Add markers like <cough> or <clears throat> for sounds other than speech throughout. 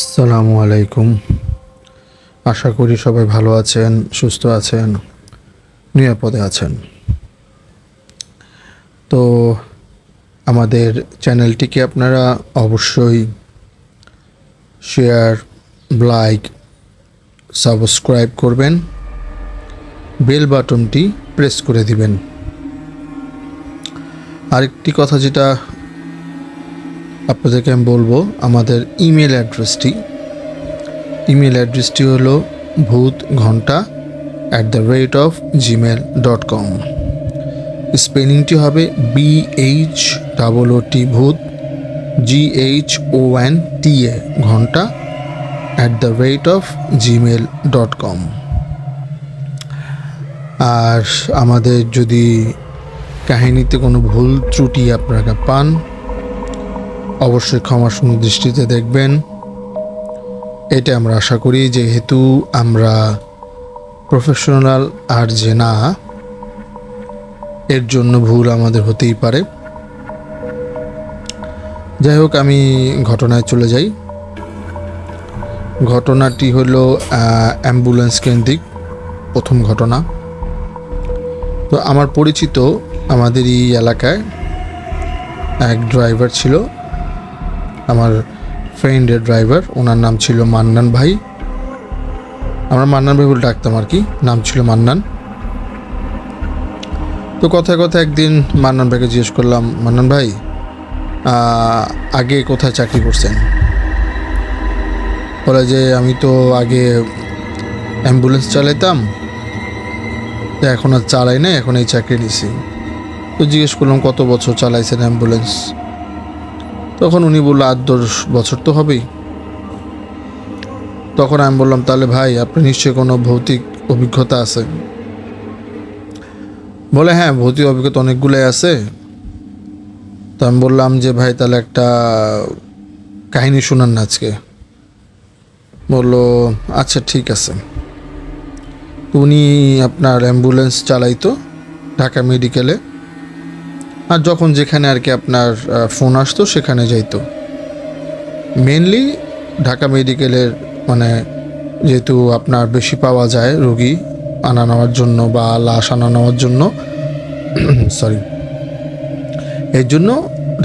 আসসালামু আলাইকুম। আশা করি সবাই ভালো আছেন, সুস্থ আছেন, নিরাপদে আছেন। তো আমাদের চ্যানেলটিকে আপনারা অবশ্যই শেয়ার, লাইক, সাবস্ক্রাইব করবেন। বেল বাটনটি প্রেস করে দিবেন। আরেকটি কথা যেটা আপনাদেরকে আমি বলব আমাদের ইমেল অ্যাড্রেসটি। ইমেল অ্যাড্রেসটি হলো Bhoot Ghonta at the rate of Gmail dot com স্পেলিংটি হবে B H double O T Bhoot G H O N T A Ghonta at the rate of Gmail dot com আর আমাদের যদি কাহিনীতে কোনো ভুল ত্রুটি আপনারা পান অবশ্যই ক্ষমা দৃষ্টিতে দেখবেন। এটা আমরা আশা করি, যেহেতু আমরা প্রফেশনাল আর যে না, এর জন্য ভুল আমাদের হতেই পারে। যাই হোক, আমি ঘটনায় চলে যাই। ঘটনাটি হলো অ্যাম্বুলেন্স কেন্দ্রিক প্রথম ঘটনা। তো আমার পরিচিত আমাদের এই এলাকায় এক ড্রাইভার ছিল। আমার ফ্রেন্ডের ড্রাইভার ওনার নাম ছিল মান্নান ভাই। আমরা মান্নান ভাই বলে ডাকতাম আর কি, নাম ছিল মান্নান। তো কথায় কথায় একদিন মান্নান ভাইকে জিজ্ঞেস করলাম, মান্নান ভাই আগে কোথায় চাকরি করছেন? বলে যে, আমি তো আগে অ্যাম্বুলেন্স চালাইতাম, তো এখন আর চালাই না এখন এই চাকরি নিছি। তো জিজ্ঞেস করলাম, কত বছর চালাইছেন অ্যাম্বুলেন্স তখন উনি বলল, আট দশ বছর তো হবেই। তখন আমি বললাম, তাহলে ভাই, আপনি নিশ্চয়ই কোনো ভৌতিক অভিজ্ঞতা আছে? বলে হ্যাঁ ভৌতিক অভিজ্ঞতা অনেকগুলোই আছে। তো আমি বললাম যে, ভাই, তাহলে একটা কাহিনী শোনান না আজকে। বলল আচ্ছা ঠিক আছে। উনি আপনার অ্যাম্বুলেন্স চালাইতো ঢাকা মেডিকেলে। আর যখন যেখানে আর কি আপনার ফোন আসতো, সেখানে যাইতো। মেনলি ঢাকা মেডিকেলের মানে যেহেতু আপনার বেশি পাওয়া যায় রোগী আনা নেওয়ার জন্য বা লাশ আনা নেওয়ার জন্য <clears throat> সরি এর জন্য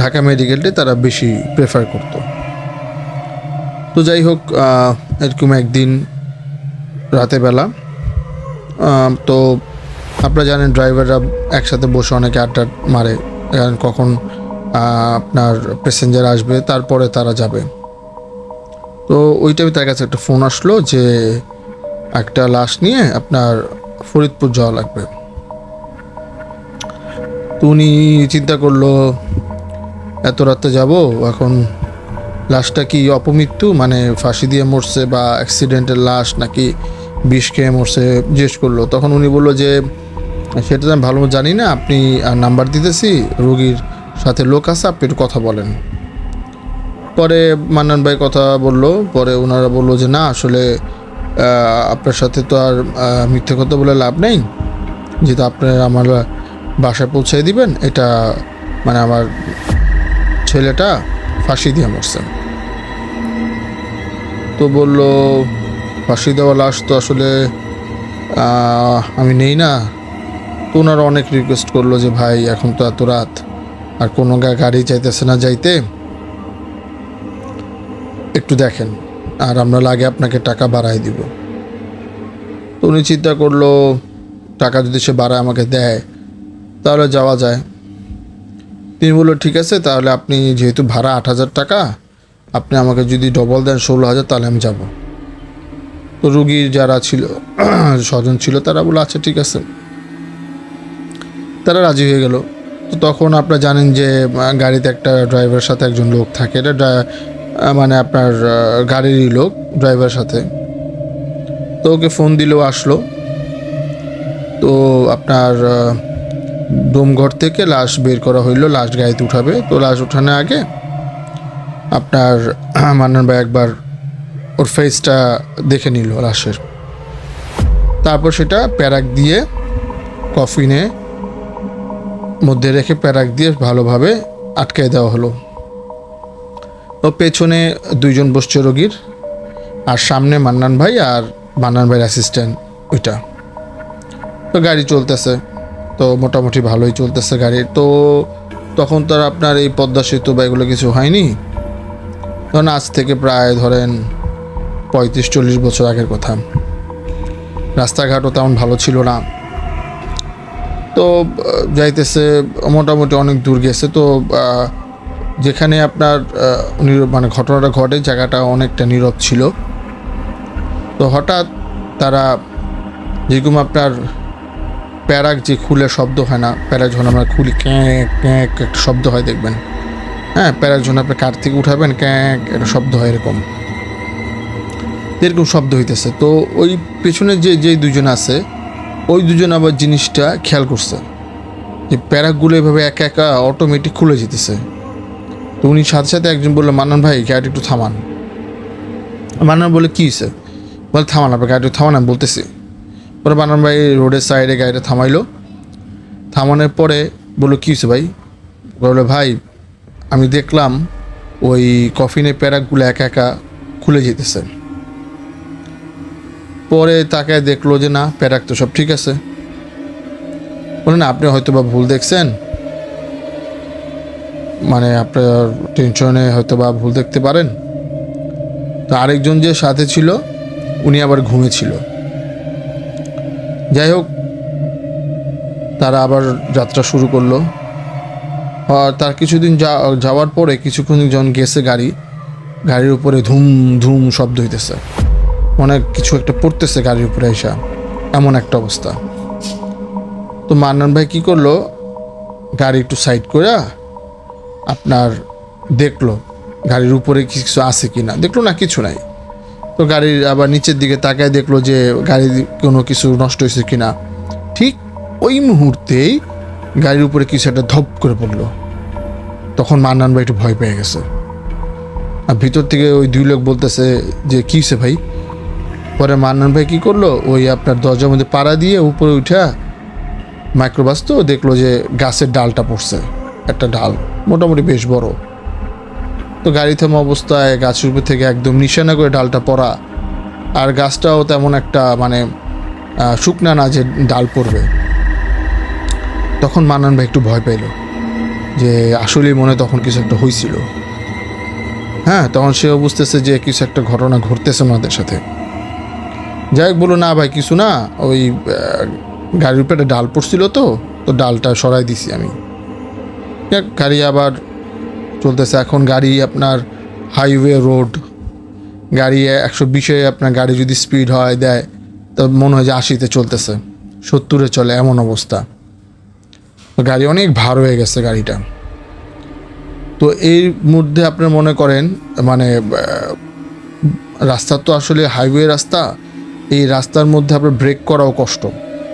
ঢাকা মেডিকেলটি তারা বেশি প্রেফার করতো। তো যাই হোক এরকম একদিন রাতে বেলা তো আপনারা জানেন ড্রাইভাররা একসাথে বসে অনেকে আড্ডা মারে। কারণ কখন আপনার প্যাসেঞ্জার আসবে, তারপরে তারা যাবে। তো ওই টাইমে তার কাছে একটা ফোন আসলো যে একটা লাশ নিয়ে আপনার ফরিদপুর যাওয়া লাগবে। তো উনি চিন্তা করল, এত রাতে যাব, এখন লাশটা কি অপমৃত্যু? মানে ফাঁসি দিয়ে মরছে বা অ্যাক্সিডেন্টের লাশ নাকি বিষ খেয়ে মরছে? জিজ্ঞেস করল। তখন উনি বলল যে সেটা তো আমি ভালো জানি না। আপনি নাম্বার দিতেছি, রুগীর সাথে লোক আছে, আপনি একটু কথা বলেন। পরে মান্নান ভাই কথা বলল, পরে ওনারা বলল যে, না, আসলে আপনার সাথে তো আর মিথ্যে কথা বলে লাভ নেই। যেহেতু আপনার আমার বাসায় পৌঁছে দিবেন, এটা মানে আমার ছেলেটা ফাঁসি দিয়ে মরছে। তো বলল, ফাঁসি দেওয়া লাশ তো আসলে আমি নেই না। তো ওনারা অনেক রিকোয়েস্ট করল যে, ভাই, এখন তো এত রাত, আর কোনো গাড়ি চাইতেছে না যাইতে। একটু দেখেন, আর আমরা লাগে আপনাকে টাকা বাড়াই দিব। তো উনি চিন্তা করল, টাকা যদি সে বাড়ায় আমাকে দেয়, তাহলে যাওয়া যায়। তিনি বলল, ঠিক আছে, তাহলে আপনি যেহেতু ভাড়া আট হাজার টাকা, আপনি আমাকে যদি ডবল দেন ষোলো হাজার, তাহলে আমি যাব। তো রুগীর যারা ছিল, <clears throat> স্বজন ছিল, তারা বলল আচ্ছা ঠিক আছে। তারা রাজি হয়ে গেল। তো তখন আপনারা জানেন যে গাড়িতে একটা ড্রাইভারের সাথে একজন লোক থাকে। এটা মানে আপনার গাড়িরই লোক ড্রাইভারের সাথে। তো ওকে ফোন দিলেও আসলো। তো আপনার ডোমঘর থেকে লাশ বের করা হইল, লাশ গাড়িতে উঠাবে। তো লাশ উঠানোর আগে আপনার মান্নান ভাই একবার ওর ফেসটা দেখে নিল লাশের। তারপর সেটা প্যারাক দিয়ে কফিনে মধ্যে রেখে প্যারাক দিয়ে ভালোভাবে আটকে দেওয়া হলো। ও পেছনে দুইজন বসছে রোগীর, আর সামনে মান্নান ভাই আর মান্নান ভাইয়ের অ্যাসিস্ট্যান্ট ওইটা। তো গাড়ি চলতেছে, তো মোটামুটি ভালোই চলতেছে গাড়ি। তো তখন তো আপনার এই পদ্মা সেতু বা এগুলো কিছু হয়নি? তখন আজ থেকে প্রায় ধরেন পঁয়ত্রিশ চল্লিশ বছর আগের কথা। রাস্তাঘাটও তেমন ভালো ছিল না। তো যাইতেছে, মোটামুটি অনেক দূর গেছে। তো যেখানে আপনার মানে ঘটনাটা ঘটে, জায়গাটা অনেকটা নীরব ছিল। তো হঠাৎ তারা, যেরকম আপনার প্যারাক যে খুলে শব্দ হয় না, প্যারাক যখন আমরা খুলি, ক্যাঁক ক্যাঁক, একটা শব্দ হয় দেখবেন। হ্যাঁ প্যারাক যখন আপনি কার থেকে উঠাবেন, ক্যাঁক, একটা শব্দ হয় এরকম। এরকম শব্দ হইতেছে। তো ওই পেছনে যে যে দুজন আছে ওই দুজন আবার জিনিসটা খেয়াল করছে। যে প্যারাকগুলো এভাবে একা একা অটোমেটিক খুলে যেতেছে। তো উনি সাথে সাথে একজন বলল, মান্নান ভাই গাড়ি একটু থামান। মান্নান বলে কী হয়েছে বলে, থামান আপনার গাড়ি একটু থামান, আমি বলতেছি। পরে মান্নান ভাই রোডের সাইডে গাড়িটা থামাইলো। থামানোর পরে বলল, কী হয়েছে ভাই? বলল, ভাই, আমি দেখলাম ওই কফিনের প্যারাকগুলো একা একা খুলে যেতেছে। পরে তাকে দেখল যে না, প্যারাক তো সব ঠিক আছে। বলেন আপনি হয়তো বা ভুল দেখছেন। মানে আপনার টেনশনে হয়তো বা ভুল দেখতে পারেন। তো আরেকজন যে সাথে ছিল, উনি আবার ঘুমেছিল যাই হোক, তারা আবার যাত্রা শুরু করল। আর তার কিছুদিন যাওয়ার পরে কিছুক্ষণ জন গেছে গাড়ি। গাড়ির উপরে ধুম ধুম শব্দ হইতেছে। অনেক কিছু একটা পড়তেছে গাড়ির উপরে এসা এমন একটা অবস্থা। তো মান্নান ভাই কী করল? গাড়ি একটু সাইড করে আপনার দেখল, গাড়ির উপরে কিছু আছে কি না দেখল না, কিছু নাই। তো গাড়ির আবার নিচের দিকে তাকায় দেখল যে গাড়ির কোনো কিছু নষ্ট হয়েছে কি না ঠিক ওই মুহূর্তেই গাড়ির উপরে কিছু একটা ধপ করে পড়ল। তখন মান্নান ভাই একটু ভয় পেয়ে গেছে। আর ভিতর থেকে ওই দুই লোক বলতেছে যে, কী ভাই? পরে মান্নান ভাই কী করল? ওই আপনার দরজার মধ্যে পাড়া দিয়ে উপরে উঠা মাইক্রোবাস তো দেখল যে গাছের ডালটা পড়ছে, একটা ডাল, মোটামুটি বেশ বড়। তো গাড়ি থামা অবস্থায় গাছের উপর থেকে একদম নিশানা করে ডালটা পড়া। আর গাছটাও তেমন একটা মানে শুকনা না যে ডাল পড়বে। তখন মান্নান ভাই একটু ভয় পেল যে আসলেই মনে তখন কিছু একটা হয়েছিল হ্যাঁ তখন সেও বুঝতেছে যে কিছু একটা ঘটনা ঘটতেছে ওনাদের সাথে। যাই হোক বলো না ভাই, কিছু না। ওই গাড়ির উপরে ডাল পড়ছিল তো তো ডালটা সরাই দিছি আমি। গাড়ি আবার চলতেছে। এখন গাড়ি আপনার হাইওয়ে রোড। গাড়ি একশো বিশে আপনার গাড়ি যদি স্পিড হয়, দেয়, তো মনে হয় যে আশিতে চলতেছে। সত্তরে চলে, এমন অবস্থা। গাড়ি অনেক ভার হয়ে গেছে গাড়িটা। তো এর মধ্যে আপনি মনে করেন মানে রাস্তা তো আসলে হাইওয়ে রাস্তা এই রাস্তার মধ্যে আপনার ব্রেক করাও কষ্ট।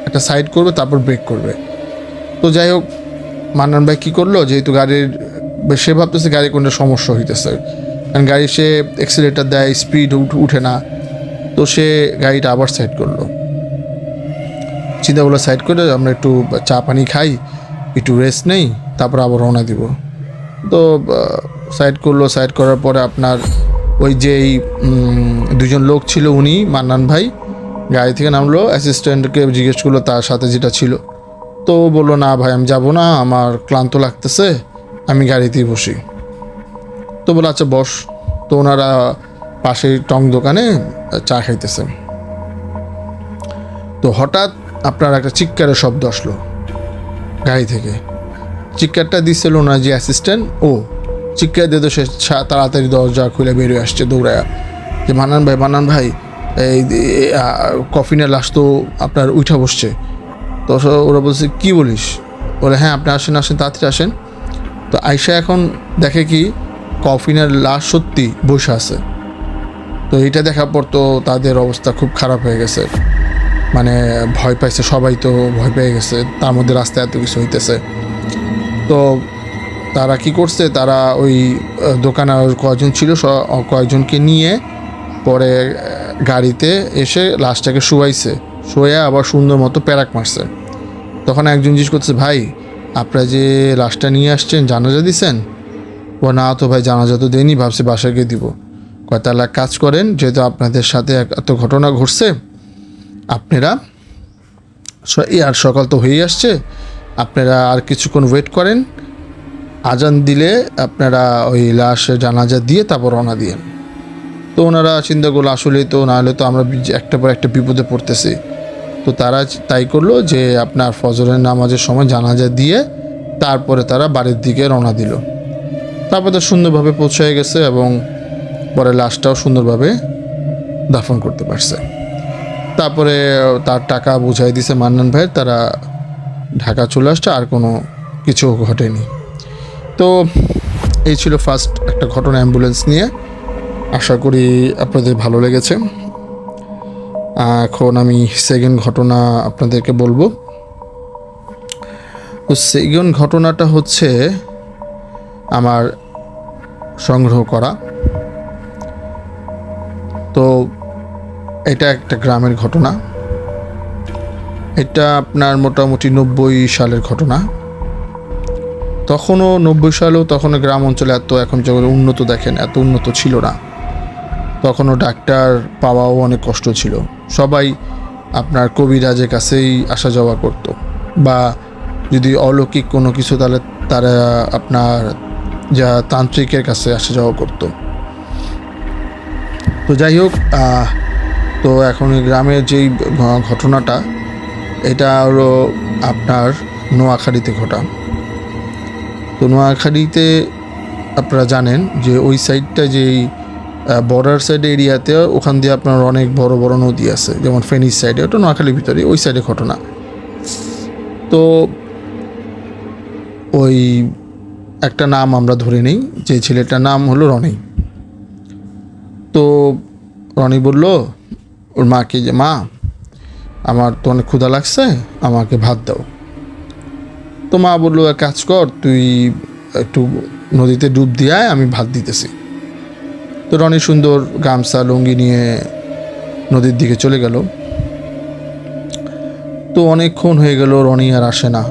একটা সাইড করবে, তারপর ব্রেক করবে। তো যাই হোক, মান্নান ভাই কী করল? যেহেতু গাড়ির সে ভাবতেছে গাড়ি কোনটা সমস্যা হইতেছে। কারণ গাড়ি সে এক্সিলেটার দেয় স্পিড উঠে না। তো সে গাড়িটা আবার সাইড করল। চিন্তাগুলো সাইড করে আমরা একটু চা পানি খাই, একটু রেস্ট নেই, তারপর আবার রওনা দিব। তো সাইড করল সাইড করার পরে আপনার ওই যেই দুজন লোক ছিল উনি, মান্নান ভাই গাড়ি থেকে নামলো অ্যাসিস্ট্যান্টকে জিজ্ঞেস করল তার সাথে যেটা ছিল। তো বলল, না ভাই, আমি যাব না, আমার ক্লান্ত লাগতেছে, আমি গাড়িতেই বসি। তো বলে আচ্ছা বস। তো ওনারা পাশের টং দোকানে চা খাইতেছে। তো হঠাৎ আপনার একটা চিৎকারের শব্দ আসলো গাড়ি থেকে। চিৎকারটা দিচ্ছিল ওনার যে অ্যাসিস্ট্যান্ট ও চিৎকার দিয়ে তো সে তাড়াতাড়ি দরজা খুলে বেরিয়ে আসছে দৌড়ায়। যে মানান ভাই মানান ভাই কফিনের লাশ তো আপনার উঠা বসছে। তো ওরা বলছে, কি বলিস? বলে হ্যাঁ আপনি আসেন আসেন, তাড়াতাড়ি আসেন। তো আয়সা এখন দেখে কি কফিনের লাশ সত্যি বসে আছে। তো এটা দেখার পর তো তাদের অবস্থা খুব খারাপ হয়ে গেছে। মানে ভয় পাইছে, সবাই তো ভয় পেয়ে গেছে। তার মধ্যে রাস্তায় এত কিছু হইতেছে। তো তারা কি করছে? তারা ওই দোকানে আর কয়জন ছিল কয়েকজনকে নিয়ে পরে গাড়িতে এসে লাশটাকে শুয়াইছে। শুয়ে আবার সুন্দর মতো প্যারাক মারছে। তখন একজন জিজ্ঞেস করছে ভাই, আপনারা যে লাশটা নিয়ে আসছেন, জানাজা দিছেন? ও না তো ভাই, জানাজা তো দেয়নি ভাবছি বাসায় গিয়ে দিব। কয়, তাহলে কাজ করেন, যেহেতু আপনাদের সাথে এত ঘটনা ঘটছে, আপনারা আর সকাল তো হয়েই আসছে, আপনারা আর কিছুক্ষণ ওয়েট করেন। আজান দিলে আপনারা ওই লাশের জানাজা দিয়ে তারপর রওনা দিয়েন তো ওনারা চিন্তা করল, আসলেই তো, নাহলে তো আমরা একটা পর একটা বিপদে পড়তেছি। তো তারা তাই করল যে আপনার ফজরের নামাজের সময় জানাজা দিয়ে তারপরে তারা বাড়ির দিকে রওনা দিল। তারপর তো সুন্দরভাবে পৌঁছে গেছে এবং পরে লাশটাও সুন্দরভাবে দাফন করতে পারছে। তারপরে তার টাকা বুঝাই দিছে মান্নান ভাইয়ের তারা ঢাকা চলে আসছে, আর কোনো কিছু ঘটেনি। তো এই ছিল ফার্স্ট একটা ঘটনা অ্যাম্বুলেন্স নিয়ে। আশা করি আপনাদের ভালো লেগেছে। এখন আমি সেকেন্ড ঘটনা আপনাদেরকে বলব। তো সেকেন্ড ঘটনাটা হচ্ছে আমার সংগ্রহ করা। তো এটা একটা গ্রামের ঘটনা। এটা আপনার মোটামুটি নব্বই সালের ঘটনা। তখনও নব্বই সালেও তখনও গ্রাম অঞ্চলে এত এখন যেগুলো উন্নত দেখেন, এত উন্নত ছিল না। তখনও ডাক্তার পাওয়াও অনেক কষ্ট ছিল। সবাই আপনার কবিরাজের কাছেই আসা যাওয়া করত। বা যদি অলৌকিক কোনো কিছু তাহলে তারা আপনার যা তান্ত্রিকের কাছে আসা যাওয়া করতো। তো যাই হোক তো এখন গ্রামের যেই ঘটনাটা, এটা হলো আপনার নোয়াখালীতে ঘটা। তো নোয়াখালীতে আপনারা জানেন যে ওই সাইডটা যেই বর্ডার সাইড এরিয়াতে ওখান দিয়ে আপনার অনেক বড় বড় নদী আছে, যেমন ফেনীর সাইডে ওটা নোয়াখালীর ভিতরে ওই সাইডে ঘটনা। তো ওই একটা নাম আমরা ধরে নিই, যে ছেলেটার নাম হলো রনি। তো রনি বলল, ওর মাকে যে, মা, আমার তো অনেক ক্ষুধা লাগছে, আমাকে ভাত দাও। তো মা বলল, এক কাজ কর, তুই একটু নদীতে ডুব দিয়ে আমি ভাত দিতেছি। তো রনি সুন্দর গামছা, লুঙ্গি নিয়ে নদীর দিকে চলে গেল। তো অনেকক্ষণ হয়ে গেল রনি আর আসে না।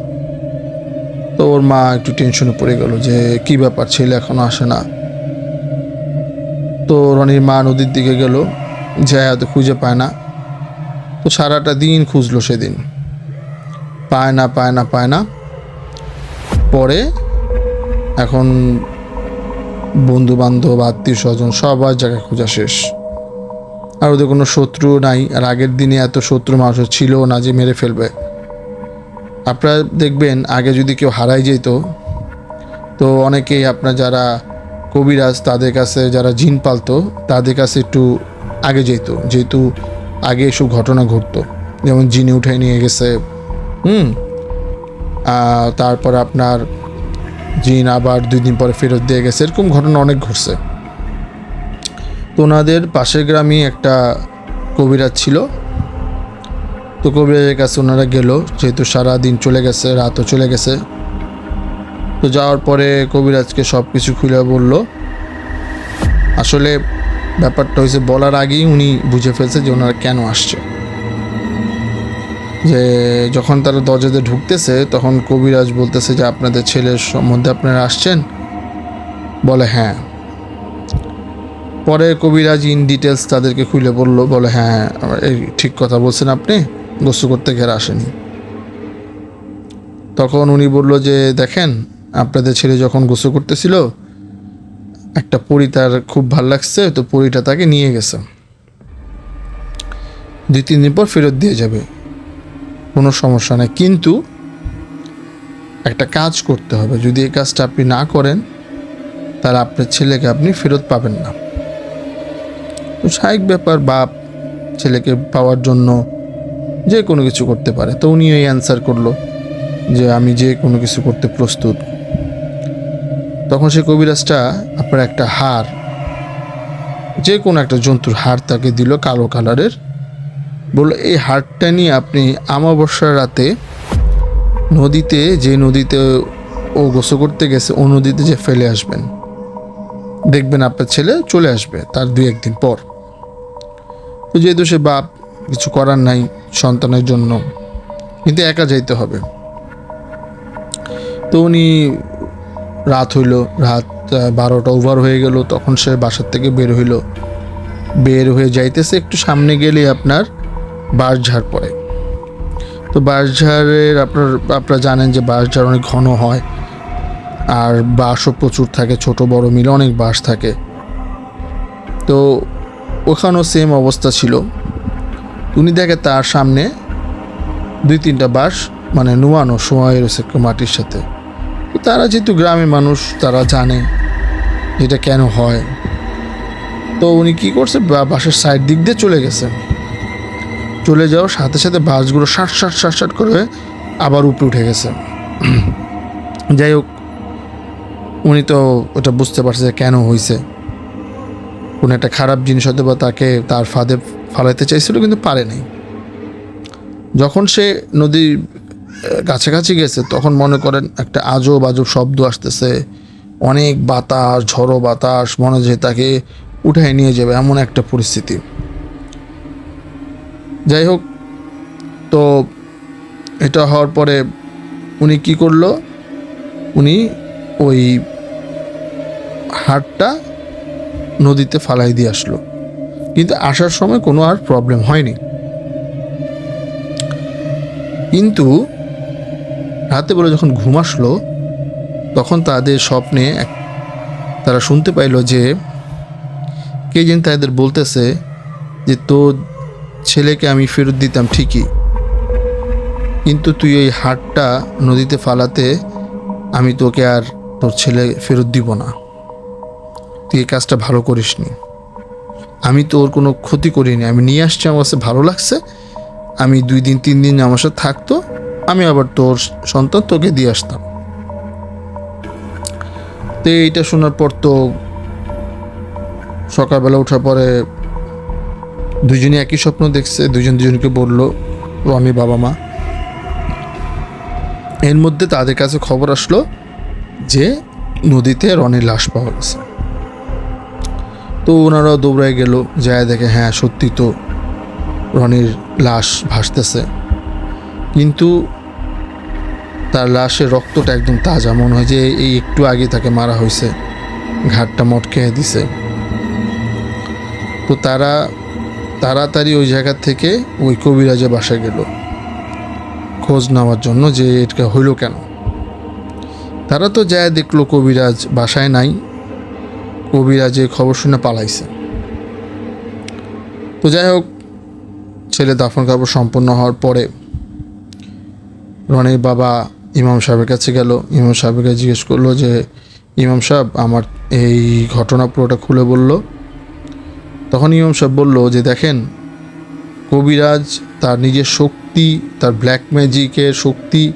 তো ওর মা একটু টেনশনে পড়ে গেল যে, কি ব্যাপার ছেলে এখনও আসে না? তো রনির মা নদীর দিকে গেল যায় হয়তো খুঁজে পায় না। তো সারাটা দিন খুঁজলো সেদিন। পায় না পায় না পায় না। পরে এখন বন্ধু বান্ধব আত্মীয় স্বজন সবার জায়গায় খোঁজা শেষ। আর ওদের কোনো শত্রু নাই, আর আগের দিনে এত শত্রু মানুষ ছিল না যে মেরে ফেলবে। আপনারা দেখবেন, আগে যদি কেউ হারাই যেত, তো অনেকেই আপনার যারা কবিরাজ, তাদের কাছে যারা জিন পালতো, তাদের কাছে একটু আগে যেত, যেহেতু আগে এসব ঘটনা ঘটতো। যেমন জিনে উঠাই নিয়ে গেছে, হুম তারপর আপনার জিন আবার দুই দিন পরে ফেরত দিয়ে গেছে। এরকম ঘটনা অনেক ঘটছে। তো ওনাদের পাশের গ্রামে একটা কবিরাজ ছিল। তো কবিরাজের কাছে ওনারা গেল, যেহেতু সারা দিন চলে গেছে, রাতও চলে গেছে। তো যাওয়ার পরে কবিরাজকে সব কিছু খুলে বলল। আসলে ব্যাপারটা হয়েছে, বলার আগেই উনি বুঝে ফেলছে যে ওনারা কেন আসছে। যে যখন তারা দরজাতে ঢুকতেছে, তখন কবিরাজ বলতেছে যে, আপনাদের ছেলের সম্বন্ধে আপনারা আসছেন? বলে হ্যাঁ। পরে কবিরাজ ইন ডিটেলস তাদেরকে খুলে বলল, বলে হ্যাঁ এই ঠিক কথা বলছেন আপনি গোসু করতে ঘেরা আসেনি। তখন উনি বলল যে, দেখেন, আপনাদের ছেলে যখন গোসু করতেছিল, একটা পরি তার খুব ভালো লাগছে, তো পরিটা তাকে নিয়ে গেছে। দুই, তিন দিন পর ফেরত দিয়ে যাবে। কোনো সমস্যা নেই। কিন্তু একটা কাজ করতে হবে। যদি এই কাজটা আপনি না করেন, তাহলে আপনার ছেলেকে আপনি ফেরত পাবেন না। তো স্বাভাবিক ব্যাপার, বাপ ছেলেকে পাওয়ার জন্য যে কোনো কিছু করতে পারে। তো উনি এই অ্যান্সার করল যে, আমি যে কোনো কিছু করতে প্রস্তুত। তখন সে কবিরাজটা আপনার একটা হার, যে কোনো একটা জন্তুর হার তাকে দিল কালো কালারের বলল, এই হারটা নিয়ে আপনি আমাবস্যার রাতে নদীতে, যে নদীতে ও গোসল করতে গেছে, ও নদীতে যে ফেলে আসবেন, দেখবেন আপনার ছেলে চলে আসবে তার দুই একদিন পর। তো যেহেতু সে বাপ, কিছু করার নাই সন্তানের জন্য, কিন্তু একা যাইতে হবে। তো উনি রাত হইল, রাত বারোটা ওভার হয়ে গেল, তখন সে বাসার থেকে বের হইল। বের হয়ে যাইতেছে, একটু সামনে গেলে আপনার বাঁশঝাড় পড়ে। তো বাঁশঝাড়ের আপনার, আপনারা জানেন যে বাঁশঝাড় অনেক ঘন হয়, আর বাঁশও প্রচুর থাকে, ছোট বড় মিলে অনেক বাঁশ থাকে। তো ওখানেও সেম অবস্থা ছিল। উনি দেখে তার সামনে দুই তিনটা বাঁশ মানে নুয়ানো সময় রয়েছে মাটির সাথে। তারা যেহেতু গ্রামের মানুষ, তারা জানে এটা কেন হয়। তো উনি কি করছে, বা- বাঁশের সাইড দিক দিয়ে চলে গেছে। চলে যাওয়ার সাথে সাথে বাসগুলো ষাট ষাট ষাট ষাট করে আবার উপরে উঠে গেছে। <clears throat> যাই হোক, উনি তো ওটা বুঝতে পারছে যে কেন হয়েছে কোনো একটা খারাপ জিনিস হয়তো বা তাকে তার ফাঁদে ফালাইতে চাইছিল, কিন্তু পারে নাই। যখন সে নদীর কাছাকাছি গেছে, তখন মনে করেন একটা আজব আজব শব্দ আসতেছে। অনেক বাতাস, ঝড়ো বাতাস, মনে যে তাকে উঠায় নিয়ে যাবে, এমন একটা পরিস্থিতি। যাই হোক, তো এটা হওয়ার পরে উনি কি করল? উনি ওই হাটটা নদীতে ফালাই দিয়ে আসলো। কিন্তু আসার সময় কোনো আর প্রবলেম হয়নি। কিন্তু রাতে বলে যখন ঘুম আসলো, তখন তাদের স্বপ্নে তারা শুনতে পাইলো যে কে যেন তাদের বলতেছে যে তোর ছেলেকে আমি ফেরত দিতাম ঠিকই। কিন্তু তুই ওই হাটটা নদীতে ফালাতে আমি তোকে আর তোর ছেলে ফেরত দিব না। তুই এই কাজটা ভালো করিসনি। আমি তোর কোনো ক্ষতি করিনি। আমি নিয়ে আসছি, আমার কাছে ভালো লাগছে। আমি দুই দিন, তিন দিন আমার সাথে থাকতো। আমি আবার তোর সন্তান তোকে দিয়ে আসতাম। তো এইটা শোনার পর তো সকালবেলা ওঠার পরে দুজনই একই স্বপ্ন দেখছে দুজন দুজনকে বলল রনি বাবা মা। এর মধ্যে তাদের কাছে খবর আসলো যে নদীতে রনির লাশ পাওয়া গেছে। তো ওনারা দৌড়ায় গেল, যায় দেখে হ্যাঁ সত্যি তো রনির লাশ ভাসতেছে। কিন্তু তার লাশের রক্তটা একদম তাজা, মনে হয় যে এই একটু আগে তাকে মারা হয়েছে, ঘাটটা মটকে দিছে। তো তারা তাড়াতাড়ি ওই জায়গা থেকে ওই কবিরাজের বাসায় গেল। খোঁজ নেওয়ার জন্য যে এটা হইল কেন? তারা তো যায় দেখল কবিরাজ বাসায় নাই। কবিরাজে খবর শুনে পালাইছে। তো যাই হোক, ছেলে দাফন কাপড় সম্পন্ন হওয়ার পরে রনির বাবা ইমাম সাহেবের কাছে গেল। ইমাম সাহেবকে জিজ্ঞেস করল যে, ইমাম সাহেব, আমার এই ঘটনা পুরোটা খুলে বলল। তখন ইমাম সাহেব বলল যে দেখেন, কবিরাজ তার নিজের শক্তি, তার ব্ল্যাক ম্যাজিকের শক্তি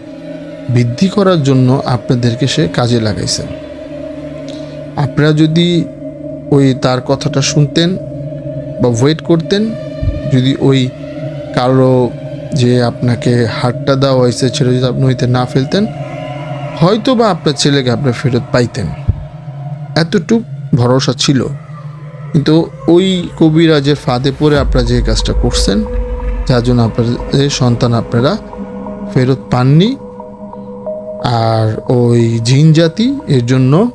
বৃদ্ধি করার জন্য আপনাদেরকে সে কাজে লাগাইছে আপনারা যদি ওই তার কথাটা শুনতেন বা ওয়েট করতেন, যদি ওই কারও যে আপনাকে হাটটা দেওয়া হয়েছে ছেড়ে যদি আপনি হইতে না ফেলতেন হয়তো বা আপনার ছেলেকে আপনার ফেরত পাইতেন। এতটুক ভরসা ছিল। কিন্তু ওই কবিরাজের ফাঁদে পড়ে আপনারা যে কাজটা করছেন, যার জন্য আপনাদের সন্তান আপনারা ফেরত পাননি। আর ওই জিন জাতি এর জন্য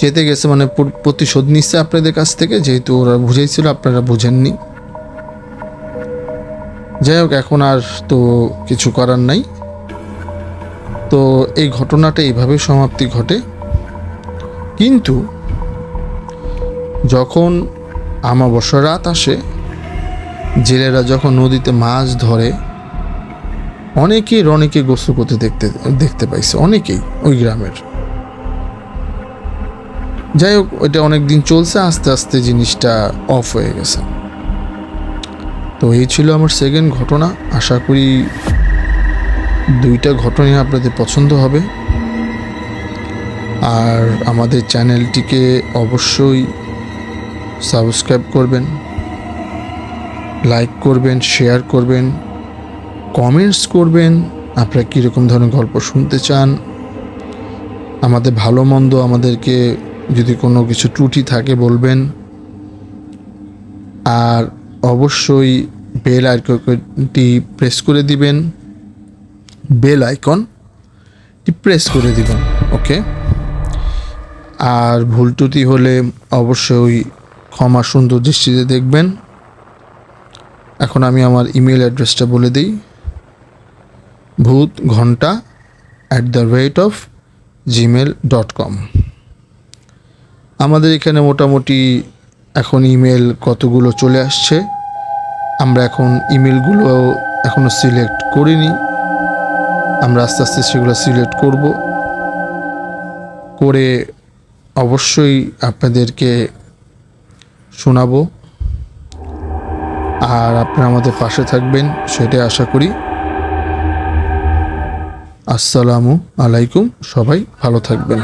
যেতে গেছে মানে প্রতিশোধ নিচ্ছে আপনাদের কাছ থেকে, যেহেতু ওরা বুঝেছিল, আপনারা বুঝেননি। যাই হোক, এখন আর তো কিছু করার নাই। তো এই ঘটনাটা এইভাবে সমাপ্তি ঘটে। কিন্তু যখন আমাবস্যা রাত আসে, জেলেরা যখন নদীতে মাছ ধরে, অনেকেই রনিকে গোসল করতে দেখতে দেখতে পাইছে, অনেকেই ওই গ্রামের। যাই হোক ওইটা অনেক দিন চলছে, আস্তে আস্তে জিনিসটা অফ হয়ে গেছে। তো এই ছিল আমার সেকেন্ড ঘটনা। আশা করি দুইটা ঘটনাই আপনাদের পছন্দ হবে। আর আমাদের চ্যানেলটিকে অবশ্যই সাবস্ক্রাইব করবেন, লাইক করবেন, শেয়ার করবেন, কমেন্টস করবেন, আপনারা কীরকম ধরনের গল্প শুনতে চান, আমাদের ভালো মন্দ আমাদেরকে যদি কোনো কিছু ত্রুটি থাকে বলবেন, আর অবশ্যই বেল আইকনটি প্রেস করে দিবেন, বেল আইকনটি প্রেস করে দিবেন, ওকে? আর ভুল ত্রুটি হলে অবশ্যই ক্ষমা সুন্দর দৃষ্টিতে দেখবেন। এখন আমি আমার ইমেল অ্যাড্রেসটা বলে দিই। Bhoot Ghonta at the rate of Gmail dot com আমাদের এখানে মোটামুটি এখন ইমেল কতগুলো চলে আসছে, আমরা এখন ইমেলগুলো এখনও সিলেক্ট করিনি। আমরা আস্তে আস্তে সেগুলো সিলেক্ট করব। করে অবশ্যই আপনাদেরকে শোনাবো। আর আপনারা আমাদের পাশে থাকবেন সেটাই আশা করি। আসসালামু আলাইকুম সবাই ভালো থাকবেন।